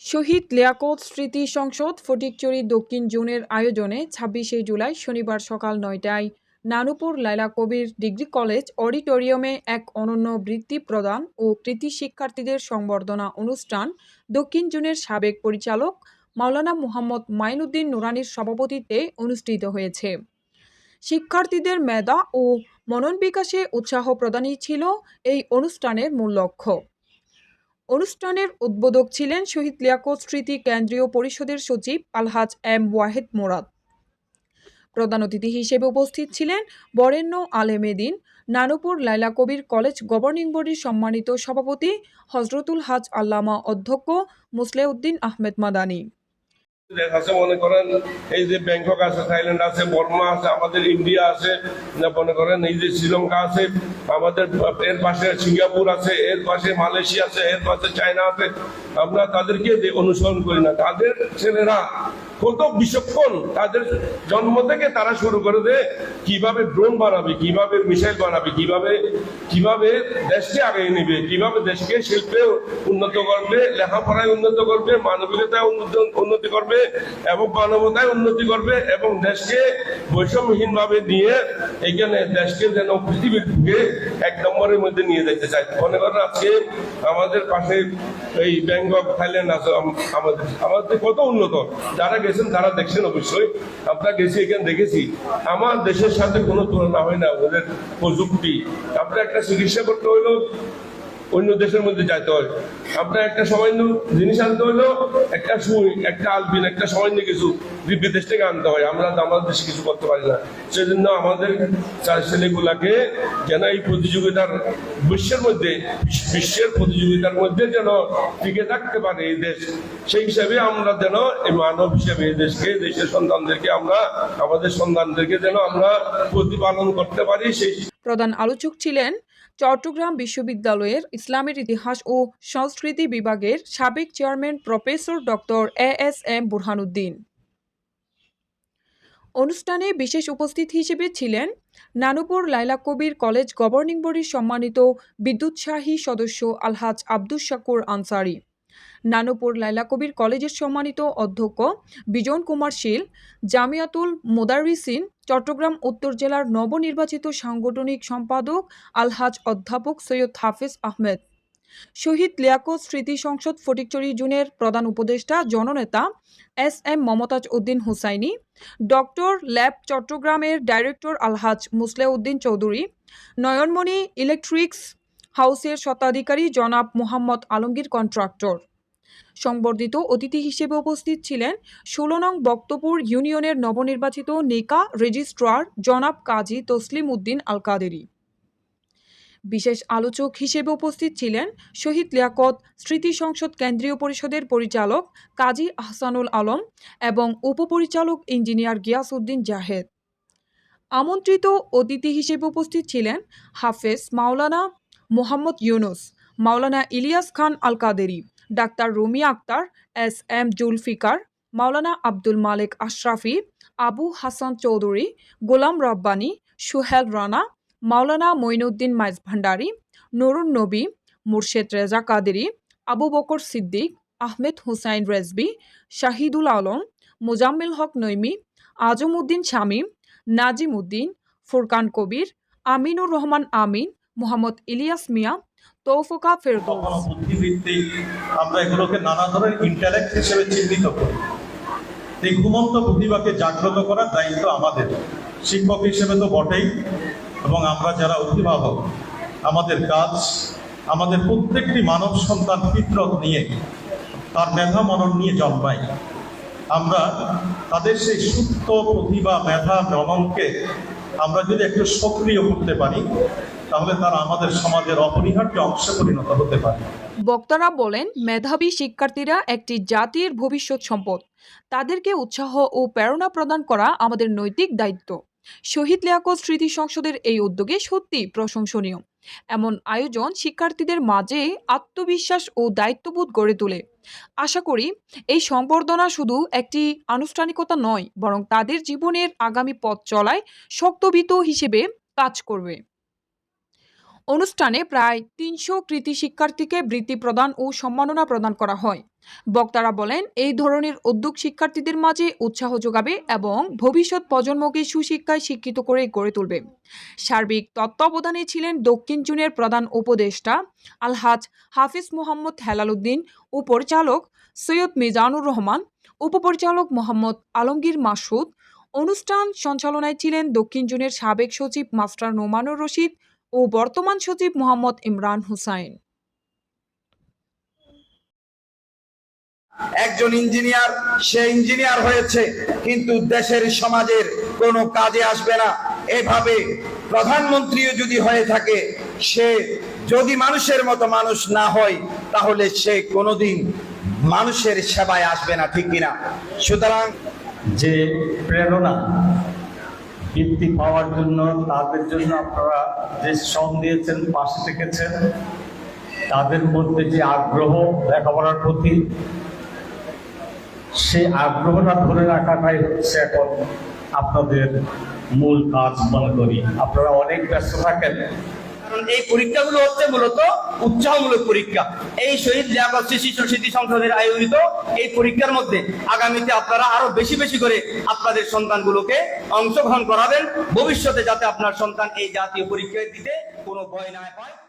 শহীদ লিয়াকত স্মৃতি সংসদ ফটিকচুরি দক্ষিণ জোনের আয়োজনে ছাব্বিশে জুলাই শনিবার সকাল নয়টায় নানুপুর লাইলা কবির ডিগ্রি কলেজ অডিটোরিয়ামে এক অনন্য বৃত্তি প্রদান ও কৃতি শিক্ষার্থীদের সংবর্ধনা অনুষ্ঠান দক্ষিণ জুনের সাবেক পরিচালক মাওলানা মুহাম্মদ মাইনুদ্দিন নুরানির সভাপতিত্বে অনুষ্ঠিত হয়েছে। শিক্ষার্থীদের মেধা ও মনন বিকাশে উৎসাহ প্রদানই ছিল এই অনুষ্ঠানের মূল লক্ষ্য। অনুষ্ঠানের উদ্বোধক ছিলেন শহীদ লিয়াকত স্মৃতি কেন্দ্রীয় পরিষদের সচিব আলহাজ এম ওয়াহেদ মোরাদ। প্রধান অতিথি হিসেবে উপস্থিত ছিলেন বরেণ্য আলেমেদিন নানুপুর লাইলা কবির কলেজ গভর্নিং বডির সম্মানিত সভাপতি হজরতুল হাজ আল্লামা অধ্যক্ষ মুসলেউদ্দিন আহমেদ মাদানী। আছে মনে করেন, এই যে ব্যাংকক আছে থাইল্যান্ড আছে বর্মা আছে, আমাদের ইন্ডিয়া আছে মনে করেন এই যে শ্রীলঙ্কা আছে, আমাদের এর পাশে সিঙ্গাপুর আছে, এর পাশে মালয়েশিয়া আছে, এর পাশে চায়না আছে, আমরা তাদেরকে অনুসরণ করি না। তাদের ছেলেরা কত বিচক্ষণ তাদের জন্ম থেকে তারা শুরু করে দেয় কীভাবে ড্রোন বানাবে, কীভাবে মিসাইল বানাবে, কীভাবে কীভাবে দেশকে আগে নেবে, কীভাবে দেশকে শিল্পে উন্নত করবে, লেখাপড়ায় উন্নত করবে, মানবিকতায় উন্নত করবে এবং মানবতায় উন্নতি করবে এবং দেশকে বৈষম্যহীন ভাবে নিয়ে এখানে দেশকে যেন পৃথিবীর বুকে এক মধ্যে নিয়ে যেতে চাই। মনে করেন আজকে আমাদের পাশে এই ব্যাংকক থাইল্যান্ড আছে আমাদের আমাদের কত উন্নত। যারা গেছেন, তারা দেখছেন অবশ্যই। আমরা গেছি, এখানে দেখেছি। আমার দেশের সাথে কোনো তুলনা হয় না ওদের প্রযুক্তি। আপনার একটা চিকিৎসা করতে হইলেও অন্য দেশের মধ্যে যাইতে হয়। আপনার একটা সামান্য জিনিস আনতে হইলেও একটা সুই, একটা আলবিন, একটা সামান্য কিছু বিদেশ থেকে আনতে হয়, আমরা তো আমাদের দেশে কিছু করতে পারি না। সেজন্য আমাদের চার ছেলেগুলাকে যেন এই প্রতিযোগিতার বিশ্বের মধ্যে, বিশ্বের প্রতিযোগিতার মধ্যে যেন টিকে থাকতে পারে এই দেশ। সেই হিসাবে আমরা যেন এই মানব হিসেবে এই দেশকে, দেশের সন্তানদেরকে আমরা, আমাদের সন্তানদেরকে যেন আমরা প্রতিপালন করতে পারি, সেই প্রধান আলোচক ছিলেন চট্টগ্রাম বিশ্ববিদ্যালয়ের ইসলামের ইতিহাস ও সংস্কৃতি বিভাগের সাবেক chairman professor doctor A S M Burhanuddin. অনুষ্ঠানে বিশেষ উপস্থিত হিসেবে ছিলেন নানুপুর লাইলা কবির কলেজ গভর্নিং বডির সম্মানিত বিদ্যুৎসাহী সদস্য আলহাজ আব্দুল শাকুর আনসারি। নানুপুর লাইলা কবির কলেজের সম্মানিত অধ্যক্ষ বিজন কুমার শীল, জামিয়াতুল মোদারিসিন চট্টগ্রাম উত্তর জেলার নবনির্বাচিত সাংগঠনিক সম্পাদক আলহাজ অধ্যাপক সৈয়দ হাফিজ আহমেদ। শহীদ লিয়াকত স্মৃতি সংসদ ফটিকচুরি জুনের প্রধান উপদেষ্টা, জননেতা S M Momtaz Uddin Husaini, doctor lab চট্টগ্রামের ডাইরেক্টর আলহাজ মুসলেউদ্দিন চৌধুরী, নয়নমণি ইলেকট্রিক্স হাউসের স্বত্বাধিকারী জনাব মোহাম্মদ আলমগীর কন্ট্রাক্টর। সংবর্ধিত অতিথি হিসেবে উপস্থিত ছিলেন ষোলো নং বক্তপুর ইউনিয়নের নবনির্বাচিত নেকা রেজিস্ট্রার জনাব কাজী তসলিম উদ্দিন আল কাদেরি বিশেষ আলোচক হিসেবে উপস্থিত ছিলেন শহীদ লিয়াকত স্মৃতি সংসদ কেন্দ্রীয় পরিষদের পরিচালক কাজী আহসানুল আলম এবং উপপরিচালক ইঞ্জিনিয়ার গিয়াসউদ্দিন জাহেদ। আমন্ত্রিত অতিথি হিসেবে উপস্থিত ছিলেন হাফেজ মাওলানা মোহাম্মদ ইউনুস, মাওলানা ইলিয়াস খান আল কাদেরি ডাক্তার রুমিয়া আক্তার, এস এম জুলফিকার, মাওলানা আব্দুল মালিক আশরাফি, আবু হাসান চৌধুরী, গোলাম রব্বানী, সুহেল রানা, মাওলানা মঈনুদ্দিন মাইজ ভান্ডারী, নুরুন নবী, মুর্শেদ রেজা কাদেরি, আবু বকর সিদ্দিক, আহমেদ হুসাইন রেজবি, শাহিদুল আলম, মোজাম্মেল হক নৈমি আজম উদ্দিন শামীম নাজিম উদ্দিন ফুরকান কবির, আমিনুর রহমান আমিন মোহাম্মদ ইলিয়াস মিয়া, তৌফুকা বুদ্ধিভিত্তিক আমরা এগুলোকে নানা ধরনের ইন্টারেক্ট হিসেবে চিহ্নিত করি। এই ঘুমন্ত প্রতিভাকে জাগ্রত করার দায়িত্ব আমাদের। শিক্ষক হিসেবে তো বটেই, এবং আমরা যারা অভিভাবক, আমাদের কাজ, আমাদের প্রত্যেকটি মানব সন্তান ফিতরত নিয়ে, তার মেধা মনন নিয়ে জন্মাই। আমরা তাদের সেই সুপ্ত প্রতিভা, মেধা, মননকে আমরা যদি একটু সক্রিয় করতে পারি তাহলে তারা আমাদের সমাজের অপরিহার্য অংশে পরিণত হতে পারে। বক্তারা বলেন, মেধাবী শিক্ষার্থীরা একটি জাতির ভবিষ্যৎ সম্পদ। তাদেরকে উৎসাহ ও প্রেরণা প্রদান করা আমাদের নৈতিক দায়িত্ব। শহীদ লিয়াকত স্মৃতি সংসদের এই উদ্যোগে সত্যি প্রশংসনীয়। এমন আয়োজন শিক্ষার্থীদের মাঝে আত্মবিশ্বাস ও দায়িত্ববোধ গড়ে তোলে। আশা করি, এই সম্বর্ধনা শুধু একটি আনুষ্ঠানিকতা নয়, বরং তাদের জীবনের আগামী পথ চলায় শক্তবিত হিসেবে কাজ করবে। অনুষ্ঠানে প্রায় তিনশো কৃতি শিক্ষার্থীকে বৃত্তি প্রদান ও সম্মাননা প্রদান করা হয়। বক্তারা বলেন, এই ধরনের উদ্যোগ শিক্ষার্থীদের মাঝে উৎসাহ যোগাবে এবং ভবিষ্যৎ প্রজন্মকে সুশিক্ষায় শিক্ষিত করে গড়ে তুলবে। সার্বিক তত্ত্বাবধানে ছিলেন দক্ষিণ জুনের প্রধান উপদেষ্টা আলহাজ হাফিজ মোহাম্মদ হেলালুদ্দিন পরিচালক সৈয়দ মিজানুর রহমান, উপপরিচালক মোহাম্মদ আলমগীর মাসুদ, অনুষ্ঠান সঞ্চালনায় ছিলেন দক্ষিণ জুনের সাবেক সচিব মাস্টার নোমানুর রশিদ ও বর্তমান সচিব মোহাম্মদ ইমরান হুসাইন। একজন ইঞ্জিনিয়ার সে ইঞ্জিনিয়ার হয়েছে কিন্তু দেশের সমাজের কোনো কাজে আসবে না। এভাবে প্রধানমন্ত্রীও যদি হয়ে থাকে সে যদি মানুষের মতো মানুষ না হয় তাহলে সে কোনোদিন মানুষের সেবায় আসবে না ঠিক কিনা? সুতরাং যে প্রেরণা বৃত্তি পাওয়ার জন্য, তাদের জন্য আপনারা যে শ্রম দিয়েছেন, পাশে থেকেছেন, তাদের মধ্যে যে আগ্রহ লেখাপড়ার প্রতি, সেই আগ্রহটা ধরে রাখাটাই হচ্ছে এখন আপনাদের মূল কাজ, মনে করি। আপনারা অনেক ব্যস্ত থাকেন এই পরীক্ষাগুলো হচ্ছে মূলত উৎসাহমূলক পরীক্ষা। এই শহীদ লিয়াকত শিশু স্মৃতি সংসদের আয়োজিত এই পরীক্ষার মধ্যে আগামীতে আপনারা আরও বেশি বেশি করে আপনাদের সন্তানগুলোকে অংশগ্রহণ করাবেন। ভবিষ্যতে যাতে আপনার সন্তান এই জাতীয় পরীক্ষায় দিতে কোনো ভয় না হয়